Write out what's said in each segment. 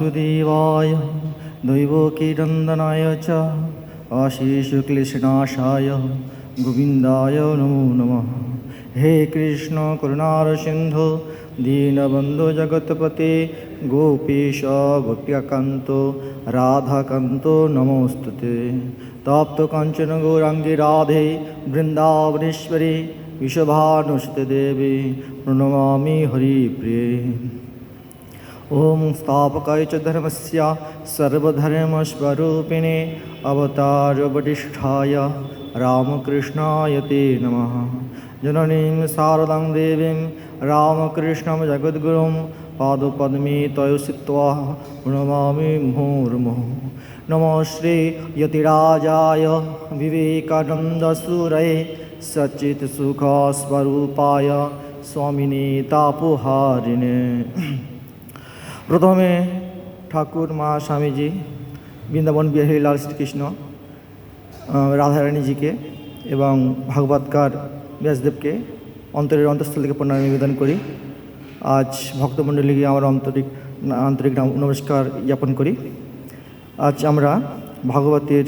वासुदेवाय दैवकीनन्दनाय च अशिशुक्लिष्णाशाय गोविन्दाय नमो नमः हे कृष्ण करुणारसिन्धो दीनबन्धो जगत्पते गोपीश गोप्यकान्तो राधाकान्तो नमोऽस्तु ते राधे वृन्दावनेश्वरी विषभानुष्टदेवी प्रणमामि हरिप्रिये ओम स्थापक च से सर्वधर्मस्वरूपिणे अवतारोपतिष्ठाय रामकृष्णाय ते नम। जननी शारदां देवीं रामकृष्णं जगद्गुरुं पादपद्मे तयोषित्वा नमामि मुहुर्मुः नमो श्री यतिराजाय विवेकानन्दसूरये सचित्सुखस्वरूपाय स्वामिने तापुहारिणे প্রথমে ঠাকুর, মা, স্বামীজি, বৃন্দাবন বিহারী, লাল শ্রীকৃষ্ণ রাধারানীজিকে এবং ভাগবতকার ব্যাসদেবকে অন্তরের অন্তঃস্থল থেকে প্রণাম নিবেদন করি। আজ ভক্তমণ্ডলীকে আমার আন্তরিক আন্তরিক নমস্কার জ্ঞাপন করি। আজ আমরা ভাগবতের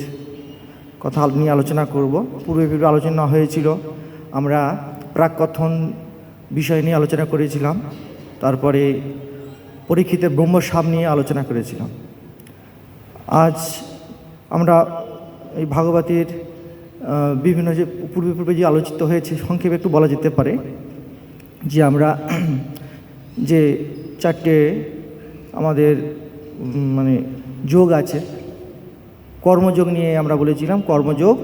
কথা নিয়ে আলোচনা করব। পূর্বে পূর্বে আলোচনা হয়েছিল, আমরা প্রাককথন বিষয় নিয়ে আলোচনা করেছিলাম। তারপরে পরীক্ষিতের ব্রহ্মসাপ নিয়ে আলোচনা করেছিলাম। আজ আমরা এই ভাগবতের বিভিন্ন যে পূর্বে পূর্বে যে আলোচিত হয়েছে, সংক্ষেপে একটু বলা যেতে পারে যে আমরা যে চারটে আমাদের মানে যোগ আছে, কর্মযোগ নিয়ে আমরা বলেছিলাম, কর্মযোগ,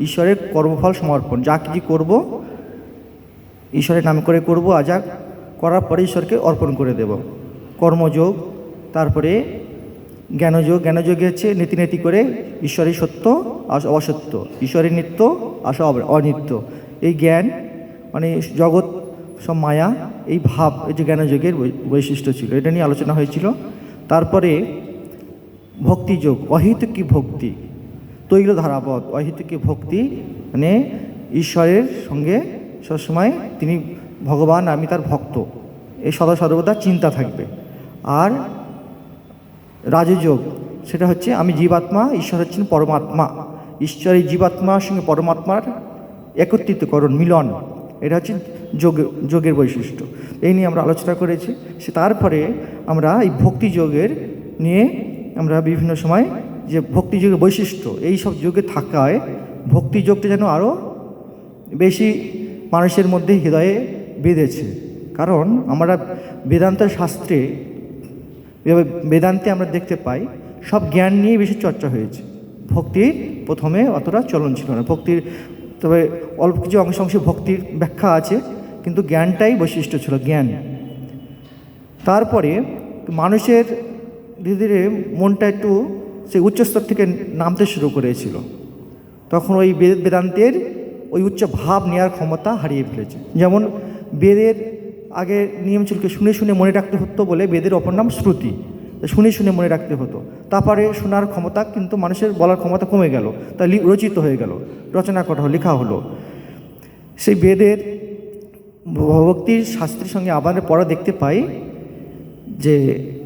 ঈশ্বরের কর্মফল সমর্পণ। যা কিছু করব, ঈশ্বরের নাম করে করব যা করার পরে ঈশ্বরকে অর্পণ করে দেব। কর্মযোগ, তারপরে জ্ঞানযোগ, জ্ঞানযোগে হচ্ছে নীতি নীতি করে ঈশ্বরের সত্য আর অসত্য, ঈশ্বরের নিত্য আর অনিত্য। এই জ্ঞান মানে জগৎ, সব মায়া, এই ভাব, এই যে জ্ঞানযোগের বৈশিষ্ট্য ছিল, এটা নিয়ে আলোচনা হয়েছিল। তারপরে ভক্তিযোগ অহিতুকী ভক্তি? তৈল ধারাপদ অহিতুকী ভক্তি? মানে ঈশ্বরের সঙ্গে সবসময় তিনি, ভগবান, আমি তার ভক্ত। এই সদা সর্বদা চিন্তা থাকবে। আর রাজযোগ, সেটা হচ্ছে আমি জীবাত্মা, ঈশ্বর হচ্ছেন পরমাত্মা। ঈশ্বর এই জীবাত্মার সঙ্গে পরমাত্মার একত্রিতকরণ মিলন। এটা হচ্ছে যোগ, যোগের বৈশিষ্ট্য। এই নিয়ে আমরা আলোচনা করেছি। সে তারপরে আমরা এই ভক্তি যোগের নিয়ে আমরা বিভিন্ন সময় যে ভক্তি যোগের বৈশিষ্ট্য, এই সব যোগে থাকায় ভক্তি যোগটা যেন আরও বেশি মানুষের মধ্যে হৃদয়ে বেঁধেছে। কারণ আমরা বেদান্ত শাস্ত্রে এভাবে বেদান্তে আমরা দেখতে পাই, সব জ্ঞান নিয়ে বেশি চর্চা হয়েছে। ভক্তির প্রথমে অতটা চলন ছিল না। ভক্তির, তবে অল্প কিছু অংশ অংশে ভক্তির ব্যাখ্যা আছে, কিন্তু জ্ঞানটাই বৈশিষ্ট্য ছিল, জ্ঞান। তারপরে মানুষের ধীরে ধীরে মনটা একটু সেই উচ্চস্তর থেকে নামতে শুরু করেছিল। তখন ওই বেদ, বেদান্তের ওই উচ্চ ভাব নেওয়ার ক্ষমতা হারিয়ে ফেলেছে। যেমন বেদের আগে নিয়ম ছিল শুনে শুনে মনে রাখতে হতো বলে বেদের অপর নাম শ্রুতি। শুনে শুনে মনে রাখতে হতো। তারপরে শোনার ক্ষমতা কিন্তু মানুষের বলার ক্ষমতা কমে গেল। তা রচিত হয়ে গেল। রচনা করা হলো, লেখা হলো। সেই বেদের ভক্তির শাস্ত্রের সঙ্গে আবার পড়া দেখতে পাই যে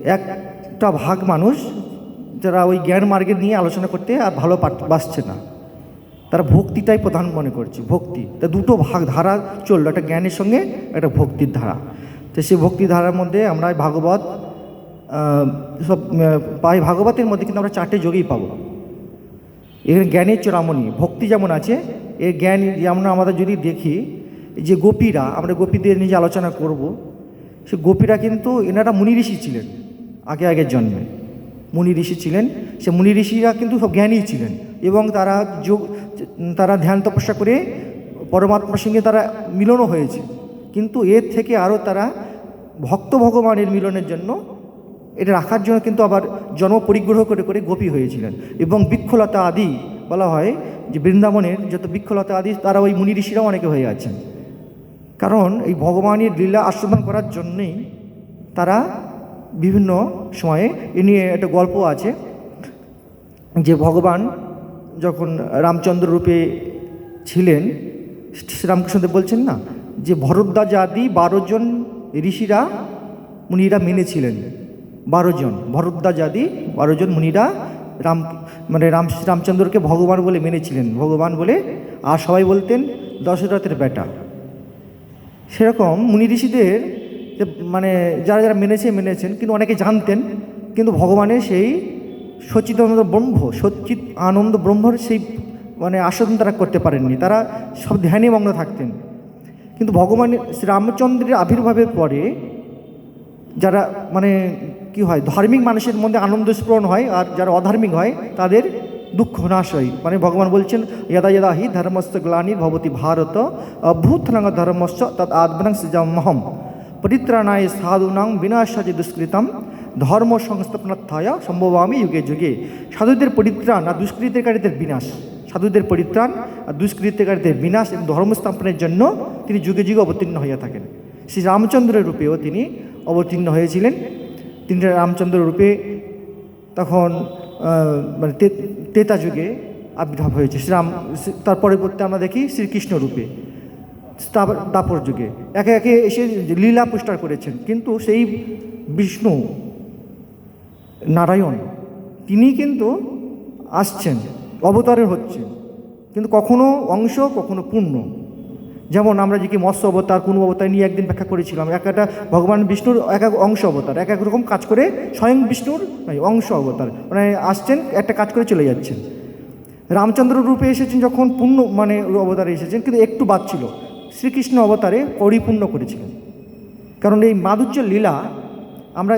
একটা ভাগ মানুষ যারা ওই জ্ঞান মার্গে নিয়ে আলোচনা করতে আর ভালো বাসছে না। তারা ভক্তিটাই প্রধান মনে করছে, ভক্তি। তা দুটো ভাগ ধারা চলল, একটা জ্ঞানের সঙ্গে, একটা ভক্তির ধারা। তো সেই ভক্তি ধারার মধ্যে আমরা ভাগবত সব পাই ভাগবতের মধ্যে কিন্তু আমরা চারটে যোগেই পাবো। এখানে জ্ঞানের চূড়ামণি, ভক্তি যেমন আছে, এর জ্ঞান যেমন আমাদের যদি দেখি যে গোপীরা, আমরা গোপীদের নিয়ে আলোচনা করব, সে গোপীরা কিন্তু এনারা মুনি ঋষি ছিলেন, আগে আগের জন্মে। মুনি ঋষি ছিলেন, সে মুনি ঋষিরা কিন্তু সব জ্ঞানী ছিলেন। এবং তারা যোগ, তারা ধ্যান তপস্যা করে পরমাত্মার সঙ্গে তারা মিলনও হয়েছে। কিন্তু এর থেকে আরও তারা ভক্ত ভগবানের মিলনের জন্য এটা রাখার জন্য কিন্তু আবার জন্ম পরিগ্রহ করে করে গোপী হয়েছিলেন। এবং বৃক্ষলতা আদি বলা হয় যে বৃন্দাবনের যত বৃক্ষলতা আদি, তারা ওই মুনি ঋষিরাও অনেকে হয়ে আছেন। কারণ এই ভগবানের লীলা আস্বাদন করার জন্যেই তারা বিভিন্ন সময়ে এ নিয়ে একটা গল্প আছে যে ভগবান যখন রামচন্দ্র রূপে ছিলেন, শ্রীরামকৃষ্ণদেব বলছেন না, যে ভরদ্বাজ আদি বারো জন ঋষিরা, মুনিরা মেনেছিলেন। বারো জন ভরদ্বাজ আদি বারো জন মুনিরা রাম মানে রাম রামচন্দ্রকে ভগবান বলে মেনেছিলেন। ভগবান বলে, আর সবাই বলতেন, দশরথের বেটা। সেরকম মুনি ঋষিদের মানে যারা যারা মেনেছে, মেনেছেন, কিন্তু অনেকে জানতেন, কিন্তু ভগবানের সেই সচিদানন্দ ব্রহ্ম সচিত আনন্দ ব্রহ্মর সেই মানে আস্বাদন তারা করতে পারেননি। তারা সব ধ্যানে মগ্ন থাকতেন। কিন্তু ভগবান শ্রীরামচন্দ্রের আবির্ভাবের পরে যারা মানে কি হয়, ধার্মিক মানুষের মধ্যে আনন্দ স্ফুরণ হয় আর যারা অধার্মিক হয়, তাদের দুঃখ নাশ হয়। মানে ভগবান বলছেন যদা যদা হি ধর্মস্য গ্লানি ভবতি ভারত অভূতনাং ধর্মস্য তৎ আত্মনাং সৃজামহম পরিত্রাণায় সাধুনাং বিনাশাজি দুষ্কৃতম ধর্ম সংস্থাপনার্থায় সম্ভবামি যুগে যুগে। সাধুদের পরিত্রাণ আর দুষ্কৃতিকারীদের বিনাশ। সাধুদের পরিত্রাণ আর দুষ্কৃতিকারীদের বিনাশ এবং ধর্ম স্থাপনের জন্য তিনি যুগে যুগে অবতীর্ণ হইয়া থাকেন। শ্রী রামচন্দ্রের রূপেও তিনি অবতীর্ণ হয়েছিলেন। তিনি রামচন্দ্র রূপে তখন মানে তেতা যুগে আবির্ভাব হয়েছে। শ্রীরাম তার পরবর্তী আমরা দেখি শ্রীকৃষ্ণ রূপে। দাপর যুগে। একে একে এসে লীলা পুষ্টার করেছেন। কিন্তু সেই বিষ্ণু নারায়ণ। তিনি কিন্তু আসছেন, অবতারের হচ্ছেন। কিন্তু কখনো অংশ, কখনো পূর্ণ যেমন আমরা যে কি মৎস্য অবতার, কোন অবতার নিয়ে একদিন ব্যাখ্যা করেছিলাম, এক একটা ভগবান বিষ্ণুর এক এক অংশ অবতার, এক এক রকম কাজ করে স্বয়ং বিষ্ণুর অংশ অবতার। মানে আসছেন, একটা কাজ করে চলে যাচ্ছেন। রামচন্দ্র রূপে এসেছেন যখন পূর্ণ মানে অবতারে এসেছেন, কিন্তু একটু বাদ ছিল। শ্রীকৃষ্ণ অবতারে পরিপূর্ণ করেছিলেন। কারণ এই মাধুর্য লীলা আমরা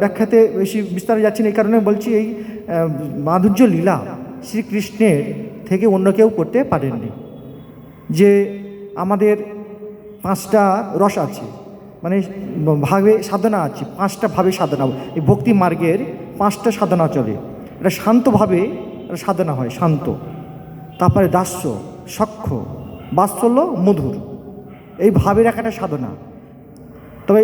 ব্যাখ্যাতে বেশি বিস্তারে যাচ্ছি না, এই কারণে বলছি এই মাধুর্য লীলা শ্রীকৃষ্ণের থেকে অন্য কেউ করতে পারেননি। যে আমাদের পাঁচটা রস আছে মানে ভাবে সাধনা আছে, পাঁচটা ভাবে সাধনা, এই ভক্তি মার্গের পাঁচটা সাধনা চলে। এটা শান্তভাবে সাধনা হয়, শান্ত। তারপরে দাস্য, সক্ষ, বাৎসল্য, মধুর। এই ভাবের একটা সাধনা। তবে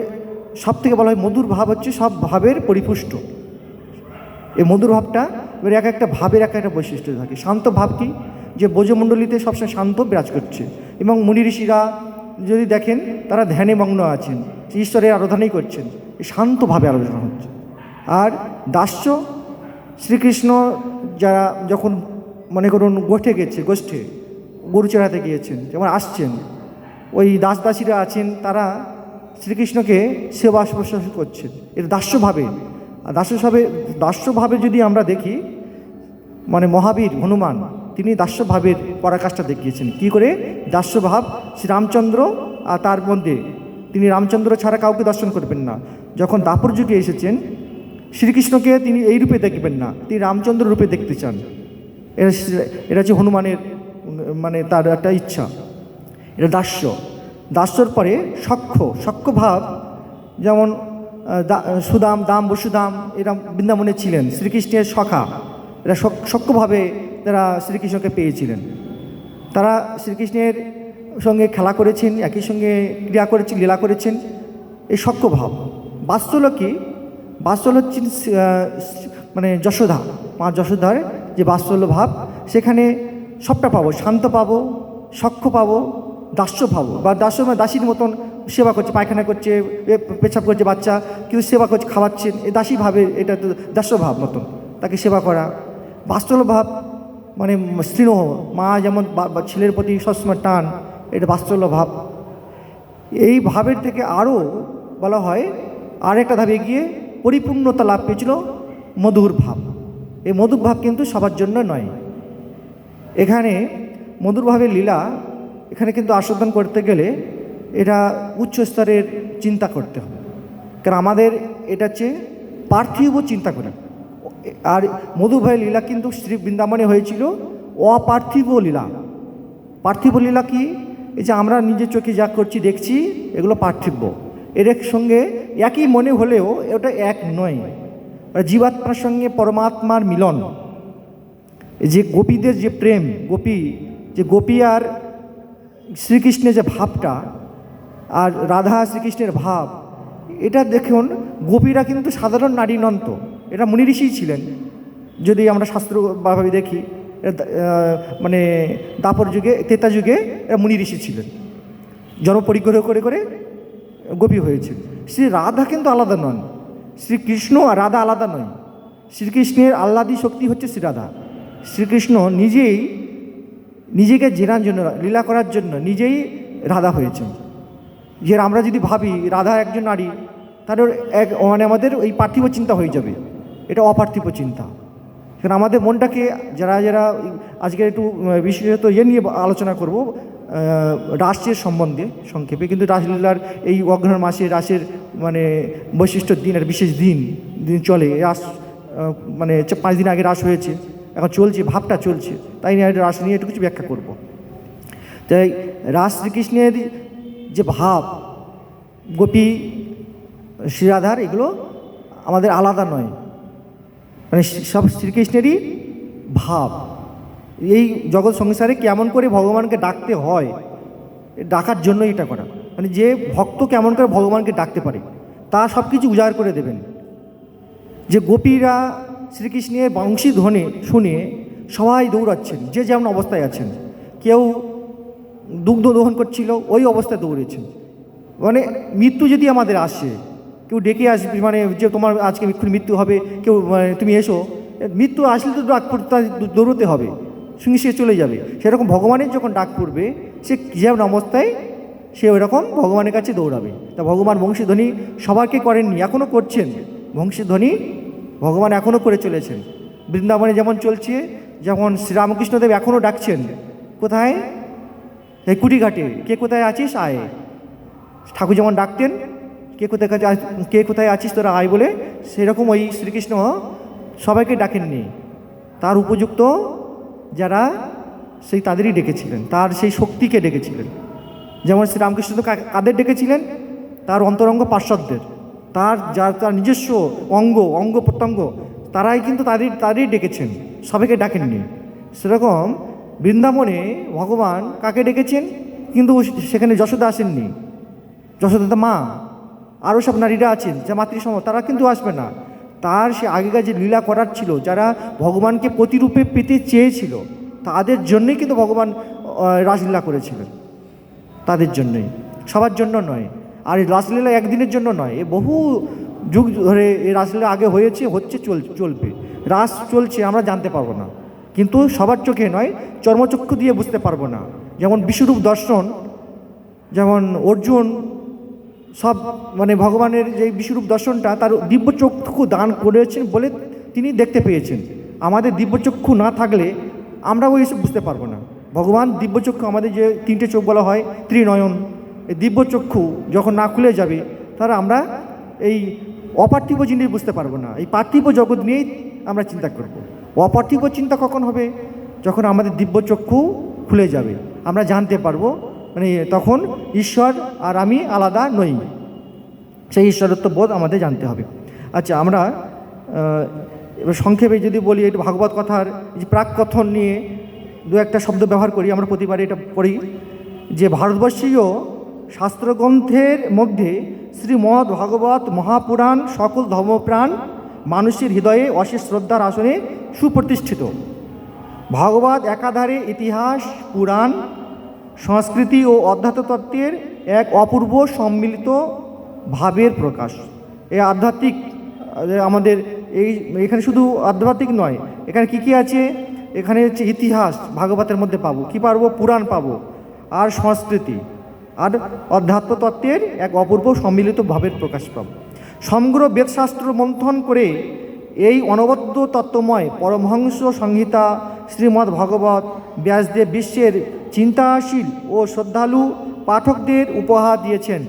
সব থেকে বলা হয়, মধুর ভাব হচ্ছে সব ভাবের পরিপুষ্ট। এই মধুর ভাবটা এবার এক একটা ভাবের এক একটা বৈশিষ্ট্য থাকে। শান্ত ভাব কি? যে বোঝমণ্ডলীতে সবসময় শান্ত বিরাজ করছে। এবং মুনি ঋষিরা যদি দেখেন, তারা ধ্যানে মগ্ন আছেন, ঈশ্বরের আরাধনাই করছেন শান্তভাবে আলোচনা হচ্ছে। আর দাস্য, শ্রীকৃষ্ণ যারা যখন মনে করুন গোঠে গেছে, গোষ্ঠে গরু চড়াতে গিয়েছেন যেমন আসছেন, ওই দাস দাসীরা আছেন, তারা শ্রীকৃষ্ণকে সেবা শুশ্রূষা করছেন। এটা দাস্যভাবে। দাস্যভাবে দাস্যভাবে যদি আমরা দেখি মানে মহাবীর, হনুমান, তিনি দাস্যভাবের পরাকাষ্ঠা দেখিয়েছেন। কি করে? দাস্যভাব শ্রীরামচন্দ্র আর তার মধ্যে। তিনি রামচন্দ্র ছাড়া কাউকে দর্শন করবেন না। যখন দাপর যুগে এসেছেন, শ্রীকৃষ্ণকে তিনি এই রূপে দেখবেন না। তিনি রামচন্দ্র রূপে দেখতে চান। এটা এটা হচ্ছে হনুমানের মানে তার একটা ইচ্ছা। এটা দাস্য। দাস্যর পরে সক্ষ সক্ষ ভাব, যেমন সুদাম, দাম বসুদাম, এরা বৃন্দাবনে ছিলেন, শ্রীকৃষ্ণের সখা। এরা সক- সক্ষভাবে তারা শ্রীকৃষ্ণকে পেয়েছিলেন। তারা শ্রীকৃষ্ণের সঙ্গে খেলা করেছেন, একই সঙ্গে ক্রিয়া করেছেন, লীলা করেছেন, এই সক্ষভাব বাস্তল কি? বাস্তল হচ্ছেন মানে যশোধা মা যশোধার যে বাস্তল্য ভাব, সেখানে সবটা পাবো, শান্ত পাবো সক্ষ পাবো দাস্য পাবো বা দাস্য মানে দাসীর মতন সেবা করছে, পায়খানা করছে পেছাব করছে বাচ্চা কেউ সেবা করছে খাওয়াচ্ছেন এ দাসী ভাবে এটা তো দাস্য ভাব মতন, তাকে সেবা করা। বাস্তব ভাব মানে স্নেহ, মা যেমন ছেলের প্রতি সবসময় টান, এটা বাস্তব ভাব এই ভাবের থেকে আরও বলা হয়, আরেকটা ধাপে গিয়ে পরিপূর্ণতা লাভ পেয়েছিল মধুর ভাব। এই মধুর ভাব কিন্তু সবার জন্য নয়। এখানে মধুর ভাবের লীলা এখানে কিন্তু আস্বাদন করতে গেলে এটা উচ্চ স্তরের চিন্তা করতে হবে। কারণ আমাদের এটা হচ্ছে পার্থিব চিন্তা করে। আর মধুর ভাইয়ের লীলা কিন্তু শ্রী বৃন্দাবনে হয়েছিল অপার্থিব লীলা। পার্থিব লীলা কি? এই যে আমরা নিজের চোখে যা করছি, দেখছি, এগুলো পার্থিব এর সঙ্গে একই মনে হলেও এটা এক নয়। জীবাত্মার সঙ্গে পরমাত্মার মিলন। যে গোপীদের যে প্রেম, গোপী, যে গোপী আর শ্রীকৃষ্ণের যে ভাবটা আর রাধা শ্রীকৃষ্ণের ভাব, এটা দেখুন, গোপীরা কিন্তু সাধারণ নারী নন্ত এটা মুনি ঋষিই ছিলেন। যদি আমরা শাস্ত্র ভাবে দেখি মানে দাপর যুগে, তেতা যুগে এরা মুনি ঋষি ছিলেন। জন্ম পরিগ্রহ করে করে গোপী হয়েছে শ্রী রাধা কিন্তু আলাদা নন। শ্রীকৃষ্ণ আর রাধা আলাদা নয়। শ্রীকৃষ্ণের আহ্লাদি শক্তি হচ্ছে শ্রীরাধা শ্রীকৃষ্ণ নিজেই নিজেকে জেনার জন্য, লীলা করার জন্য নিজেই রাধা হয়েছেন। যে আমরা যদি ভাবি, রাধা একজন নারী, তাহলে এক মানে আমাদের ওই পার্থিব চিন্তা হয়ে যাবে। এটা অপার্থিব চিন্তা। কারণ আমাদের মনটাকে যারা যারা আজকে একটু বিশেষত ইয়ে নিয়ে আলোচনা করব রাসের সম্বন্ধে সংক্ষেপে, কিন্তু রাসলীলার এই অগ্রহণ মাসে, রাসের মানে বৈশিষ্ট্য দিন আর বিশেষ দিন দিন চলে। রাস মানে পাঁচ দিন আগে রাস হয়েছে। এখন চলছে, ভাবটা চলছে। তাই নিয়ে রাস নিয়ে একটু কিছু ব্যাখ্যা করব। তাই রাস শ্রীকৃষ্ণের যে ভাব, গোপী শ্রীরাধার, এগুলো আমাদের আলাদা নয়। মানে সব শ্রীকৃষ্ণেরই ভাব। এই জগৎ সংসারে কেমন করে ভগবানকে ডাকতে হয়, ডাকার জন্য এটা করা। মানে যে ভক্ত কেমন করে ভগবানকে ডাকতে পারে, তা সব কিছু উজাড় করে দেবেন। যে গোপীরা শ্রীকৃষ্ণের বংশী ধ্বনি শুনে সবাই দৌড়াচ্ছেন, যে যেমন অবস্থায় আছেন। কেউ দুগ্ধ দহন করছিল, ওই অবস্থায় দৌড়েছেন। মানে মৃত্যু যদি আমাদের আসে, কেউ ডেকে আসবে মানে যে তোমার আজকে এক্ষুনি মৃত্যু হবে, কেউ মানে তুমি এসো, মৃত্যু আসলে তো ডাক দৌড়তে হবে, সঙ্গে সে চলে যাবে। সেরকম ভগবানের যখন ডাক পড়বে, সে যেমন অবস্থায়, সে ওই রকম ভগবানের কাছে দৌড়াবে। তা ভগবান বংশীধ্বনি সবাইকে করেননি এখনও করছেন। বংশীধ্বনি ভগবান এখনও করে চলেছেন। বৃন্দাবনে যেমন চলছে যেমন শ্রীরামকৃষ্ণদেব এখনও ডাকছেন, কোথায়? এই কুটিঘাটে। কে কোথায় আছিস? আয়। ঠাকুর যেমন ডাকতেন, কে কোথায় কে কোথায় আছিস তোরা আয় বলে, সেরকম ওই শ্রীকৃষ্ণ সবাইকে ডাকেননি। তার উপযুক্ত যারা, সেই তাদেরই ডেকেছিলেন। তার সেই শক্তিকে ডেকেছিলেন। যেমন শ্রীরামকৃষ্ণ তো কাদের ডেকেছিলেন? তার অন্তরঙ্গ পার্শ্বদের। তার যার তার নিজস্ব অঙ্গ অঙ্গ প্রত্যঙ্গ, তারাই কিন্তু তাদের তাদেরই ডেকেছেন। সবাইকে ডাকেননি। সেরকম বৃন্দাবনে ভগবান কাকে ডেকেছেন? কিন্তু সেখানে যশোদা আসেননি। যশোদা মা। আরও সব নারীরা আছেন, যা মাতৃসম, তারা কিন্তু আসবে না। তার সে আগেকার যে লীলা করার ছিল, যারা ভগবানকে প্রতিরূপে পেতে চেয়েছিল, তাদের জন্যই কিন্তু ভগবান রাসলীলা করেছিলেন। তাদের জন্যই। সবার জন্য নয়। আর এই রাসলীলা একদিনের জন্য নয়। এ বহু যুগ ধরে এই রাসলীলা আগে হয়েছে, হচ্ছে, চল, চলবে। রাস চলছে, আমরা জানতে পারব না। কিন্তু সবার চোখে নয়, চর্মচক্ষু দিয়ে বুঝতে পারব না। যেমন বিশ্বরূপ দর্শন, যেমন অর্জুন, সব মানে ভগবানের যে বিশ্বরূপ দর্শনটা, তার দিব্যচক্ষু দান করেছেন বলে তিনি দেখতে পেয়েছেন। আমাদের দিব্যচক্ষু না থাকলে আমরা ওই সব বুঝতে পারব না। ভগবান দিব্যচক্ষু আমাদের যে তিনটে চোখ বলা হয়, ত্রিনয়ন, এই দিব্যচক্ষু যখন না খুলে যাবে তারা আমরা এই অপার্থিব জিনিস বুঝতে পারব না। এই পার্থিব জগৎ নিয়েই আমরা চিন্তা করব। অপার্থিব চিন্তা কখন হবে? যখন আমাদের দিব্যচক্ষু খুলে যাবে। আমরা জানতে পারব মানে তখন ঈশ্বর আর আমি আলাদা নই। সেই ঈশ্বরত্ব বোধ আমাদের জানতে হবে। আচ্ছা আমরা এবার সংক্ষেপে যদি বলি একটু ভাগবত কথার যে প্রাক কথন নিয়ে দু একটা শব্দ ব্যবহার করি, আমরা প্রতিবারে এটা পড়ি যে ভারতবর্ষীয় শাস্ত্রগ্রন্থের মধ্যে শ্রীমৎ ভাগবত মহাপুরাণ সকল ধর্মপ্রাণ মানুষের হৃদয়ে অশেষ শ্রদ্ধার আসনে সুপ্রতিষ্ঠিত। ভাগবত একাধারে ইতিহাস, পুরাণ, সংস্কৃতি ও অধ্যাত্মতত্ত্বের এক অপূর্ব সম্মিলিত ভাবের প্রকাশ। এই আধ্যাত্মিক আমাদের এই, এখানে শুধু আধ্যাত্মিক নয়, এখানে কি কি আছে? এখানে হচ্ছে ইতিহাস, ভাগবতের মধ্যে পাবো। কি পারব? পুরাণ পাবো। আর সংস্কৃতি। আর অধ্যাত্মতত্ত্বের এক অপূর্ব সম্মিলিত ভাবের প্রকাশ পাবো। সমগ্র বেদশাস্ত্র মন্থন করে এই অনবদ্য তত্ত্বময় পরমহংস সংহিতা শ্রীমদ্ ভগবত ব্যাসদেব বিশ্বের চিন্তাশীল ও শ্রদ্ধালু পাঠকদের উপহার দিয়েছেন।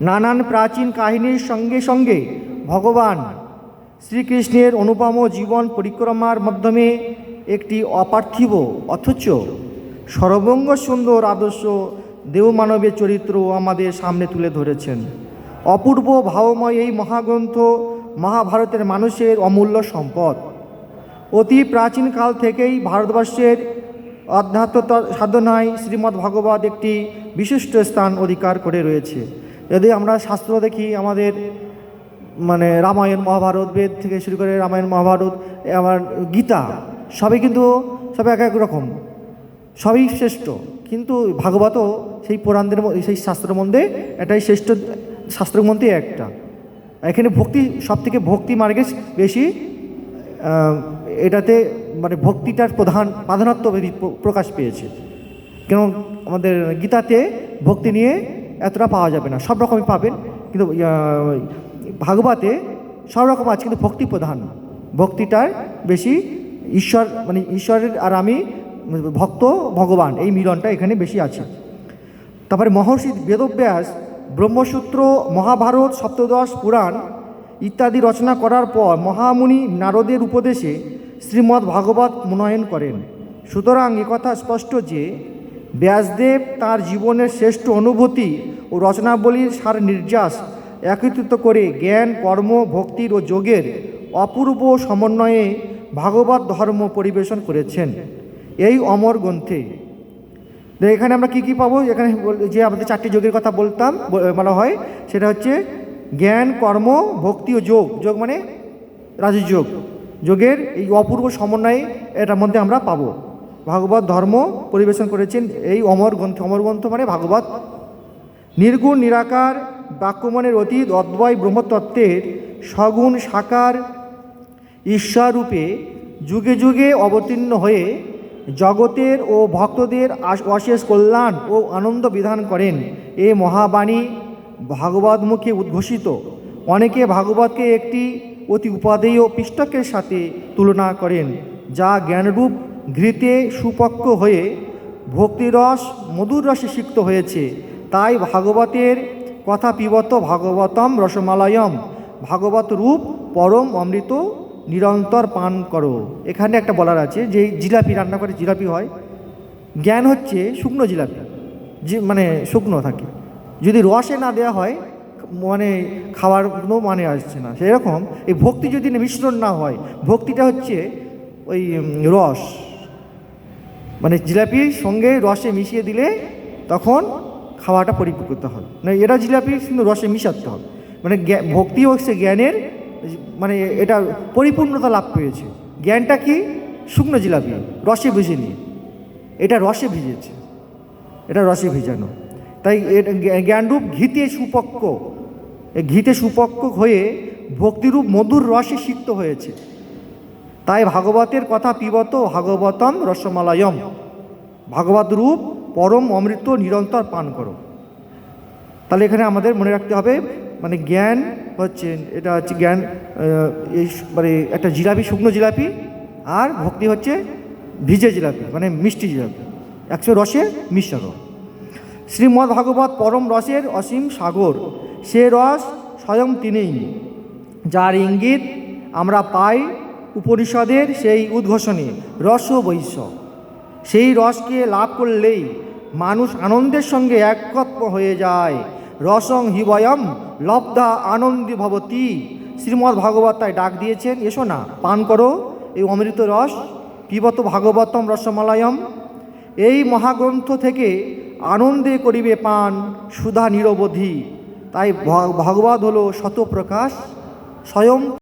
নানান প্রাচীন কাহিনীর সঙ্গে সঙ্গে ভগবান শ্রীকৃষ্ণের অনুপম জীবন পরিক্রমার মাধ্যমে একটি অপার্থিব অথচ সর্বঙ্গ সুন্দর আদর্শ দেবমানবের চরিত্র আমাদের সামনে তুলে ধরেছেন। অপূর্ব ভাবময় এই মহাগ্রন্থ মহাভারতের মানুষের অমূল্য সম্পদ। অতি প্রাচীনকাল থেকেই ভারতবর্ষের অধ্যাত্ম ত- সাধনায় শ্রীমদ্ ভগবত একটি বিশিষ্ট স্থান অধিকার করে রয়েছে। যদি আমরা শাস্ত্র দেখি, আমাদের মানে রামায়ণ, মহাভারত, বেদ থেকে শুরু করে রামায়ণ, মহাভারত আমার গীতা, সবই কিন্তু সব এক এক রকম, সবই শ্রেষ্ঠ। কিন্তু ভাগবতও সেই পুরাণদের সেই শাস্ত্রের মধ্যে এটাই শ্রেষ্ঠ শাস্ত্রের মধ্যে একটা। এখানে ভক্তি সব থেকে ভক্তি মার্গে বেশি এটাতে মানে ভক্তিটার প্রধান প্রাধানত্ব বেশি প্রকাশ পেয়েছে। কেন আমাদের গীতাতে ভক্তি নিয়ে এতটা পাওয়া যাবে না। সব রকমই পাবেন, কিন্তু ভাগবতে সব রকম আছে, কিন্তু ভক্তি প্রধান। ভক্তিটার বেশি ঈশ্বর মানে ঈশ্বরের আর আমি ভক্ত, ভগবান, এই মিলনটা এখানে বেশি আছে। তারপরে মহর্ষি বেদব্যাস ব্রহ্মসূত্র, মহাভারত, সপ্তদশ পুরাণ ইত্যাদি রচনা করার পর মহামুনি নারদের উপদেশে শ্রীমদ্ ভাগবত মনোনয়ন করেন। সুতরাং একথা স্পষ্ট যে, ব্যাসদেব তার জীবনের শ্রেষ্ঠ অনুভূতি ও রচনাবলীর সার নির্যাস একত্রিত করে জ্ঞান, কর্ম, ভক্তির ও যোগের অপূর্ব সমন্বয়ে ভাগবত ধর্ম পরিবেশন করেছেন। এই অমর গ্রন্থে এখানে আমরা কি কি পাবো? এখানে যে আমাদের চারটি যোগের কথা বলতাম বলা হয়, সেটা হচ্ছে জ্ঞান, কর্ম, ভক্তি ও যোগ। যোগ মানে রাজযোগ। যোগের এই অপূর্ব সমন্বয়ে এটার মধ্যে আমরা পাবো। ভাগবত ধর্ম পরিবেশন করেছেন এই অমর গ্রন্থ অমর গ্রন্থ মানে ভাগবত। নির্গুণ, নিরাকার, বাক্যমনের অতীত, অদ্বয়, ব্রহ্মতত্ত্বের সগুণ, সাকার, ঈশ্বররূপে যুগে যুগে অবতীর্ণ হয়ে জগতের ও ভক্তদের অশেষ কল্যাণ ও আনন্দ বিধান করেন। এ মহাবাণী ভাগবত মুখে উদ্ঘোষিত। অনেকে ভাগবতকে একটি অতি উপাদেয় পিষ্টকের সাথে তুলনা করেন, যা জ্ঞানরূপ ঘৃতে সুপক্ষ হয়ে ভক্তিরস, মধুর রসে সিক্ত হয়েছে। তাই ভাগবতের কথা পিবত ভাগবতম রসমালয়ম। ভাগবত রূপ পরম অমৃত নিরন্তর পান করো। এখানে একটা বলার আছে যে জিলাপি রান্না করে জিলাপি হয়। জ্ঞান হচ্ছে শুকনো জিলাপি, যে মানে শুকনো থাকে। যদি রসে না দেওয়া হয় মানে খাওয়ার কোনো মানে আসছে না। সেরকম এই ভক্তি যদি মিশ্রণ না হয়, ভক্তিটা হচ্ছে ওই রস। মানে জিলাপির সঙ্গে রসে মিশিয়ে দিলে তখন খাওয়াটা পরিপূর্ণ হবে। মানে এরা জিলাপি, কিন্তু রসে মিশাতে হবে। মানে ভক্তি হচ্ছে জ্ঞানের মানে এটা পরিপূর্ণতা লাভ পেয়েছে। জ্ঞানটা কি? শুকনো জিলাপি, রসে ভিজে নিয়ে। এটা রসে ভিজেছে। এটা রসে ভিজানো। তাই জ্ঞানরূপ ঘিতে সুপক্ক। ঘিতে সুপক্ক হয়ে ভক্তিরূপ মধুর রসে সিক্ত হয়েছে। তাই ভাগবতের কথা পিবত ভাগবতম রসমালয়ম। ভাগবত রূপ পরম অমৃত নিরন্তর পান করো। তাহলে এখানে আমাদের মনে রাখতে হবে মানে জ্ঞান হচ্ছে, এটা হচ্ছে জ্ঞান মানে একটা জিলাপি, শুকনো জিলাপি, আর ভক্তি হচ্ছে ভিজে জিলাপি মানে মিষ্টি জিলাপি। একশো রসে মিশ্রণ। শ্রীমদ্ ভাগবত পরম রসের অসীম সাগর, সে রস স্বয়ং তিনিই। যার ইঙ্গিত আমরা পাই উপনিষদের সেই উদ্ঘোষণে, রস বৈশ্য। সেই রসকে লাভ করলেই মানুষ আনন্দের সঙ্গে একত্র হয়ে যায়। রসং হিবয়ম লব্ধা আনন্দী ভবতী। শ্রীমদ ভাগবত তাই ডাক দিয়েছেন, এসো না, পান করো এই অমৃত রস, পিবত ভাগবতম রসমালয়ম। এই মহাগ্রন্থ থেকে আনন্দে করিবে পান সুধা নিরবধি। তাই ভগবত হলো শতপ্রকাশ, স্বয়ং